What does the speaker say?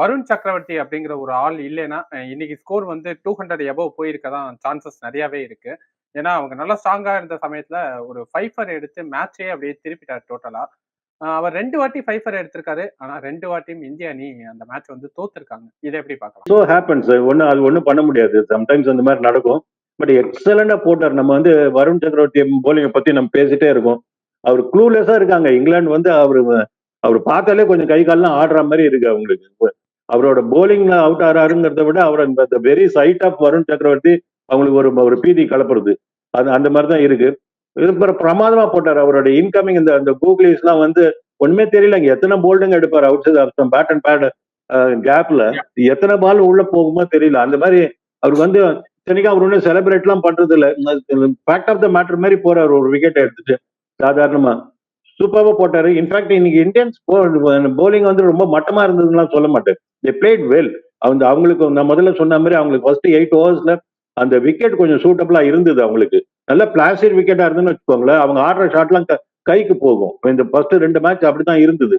வருண் சக்கரவர்த்தி அப்படிங்கிற ஒரு ஆள் இல்லைன்னா இன்னைக்கு ஸ்கோர் வந்து டூ ஹண்ட்ரட் எபோவ் போயிருக்க தான் சான்சஸ் நிறையாவே இருக்கு. ஏன்னா அவங்க நல்லா ஸ்ட்ராங்கா இருந்த சமயத்துல ஒரு ஃபைஃபர் எடுத்து மேட்சே அப்படியே திருப்பிட்டார் டோட்டலா அவர் ரெண்டு வாட்டி ஃபைஃபர் எடுத்திருக்காரு. ஆனா ரெண்டு வாட்டியும் இந்திய அணி அந்த மேட்ச் வந்து தோத்துருக்காங்க. இதை எப்படி பார்க்கலாம்? ஸோ ஹேப்பன்ஸ் ஒன்றும் அது ஒன்றும் பண்ண முடியாது. சம்டைம்ஸ் அந்த மாதிரி நடக்கும். பட் எக்ஸலண்டா போட்டார். நம்ம வந்து வருண் சக்கரவர்த்தி போலிங்கை பத்தி நம்ம பேசிட்டே இருக்கோம். அவர் க்ளூலெஸ்ஸா இருக்காங்க. இங்கிலாந்து வந்து அவர் அவர் பார்த்தாலே கொஞ்சம் கை கால்லாம் ஆடுற மாதிரி இருக்கு அவங்களுக்கு. அவரோட போலிங்ல அவுட் ஆறாருங்கிறத விட அவர் அந்த வெரி சைட் ஆஃப் வருண் சக்கரவர்த்தி அவங்களுக்கு ஒரு ஒரு பீதி கலப்புறது. அது அந்த மாதிரி தான் இருக்கு. இது பிற- பிரமாதமா போட்டார். அவரோட இன்கமிங் இந்த அந்த கூகுளிஸ் எல்லாம் வந்து ஒண்ணுமே தெரியல இங்க எத்தனை போல்டுங்க எடுப்பார் அவுட் பேட் அண்ட் பேட் கேப்ல எத்தனை பால் உள்ள போகுமோ தெரியல. அந்த மாதிரி அவர் வந்து இத்தனைக்கும் அவர் ஒன்றும் செலிப்ரேட் எல்லாம் பண்றது இல்ல ஃபேக்ட் ஆஃப் த மேட்டர் மாதிரி போறாரு. ஒரு விக்கெட் எடுத்துட்டு சாதாரணமா. சூப்பராக போட்டாரு. இன்ஃபேக்ட் இன்னைக்கு இந்தியன்ஸ் போலிங் வந்து ரொம்ப மட்டமா இருந்ததுலாம் சொல்ல மாட்டேன் தே பிளேட் வெல் அந்த அவங்களுக்கு நான் முதல்ல சொன்ன மாதிரி அவங்களுக்கு ஃபர்ஸ்ட் எயிட் ஓவர்ஸ்ல அந்த விக்கெட் கொஞ்சம் சூட்டபிளா இருந்தது அவங்களுக்கு. நல்ல பிளாஸ்டிக் விக்கெட்டா இருந்துன்னு வச்சுக்கோங்களேன். அவங்க ஆடுற ஷாட்லாம் கைக்கு போகும். இந்த ஃபர்ஸ்ட் ரெண்டு மேட்ச் அப்படிதான் இருந்தது.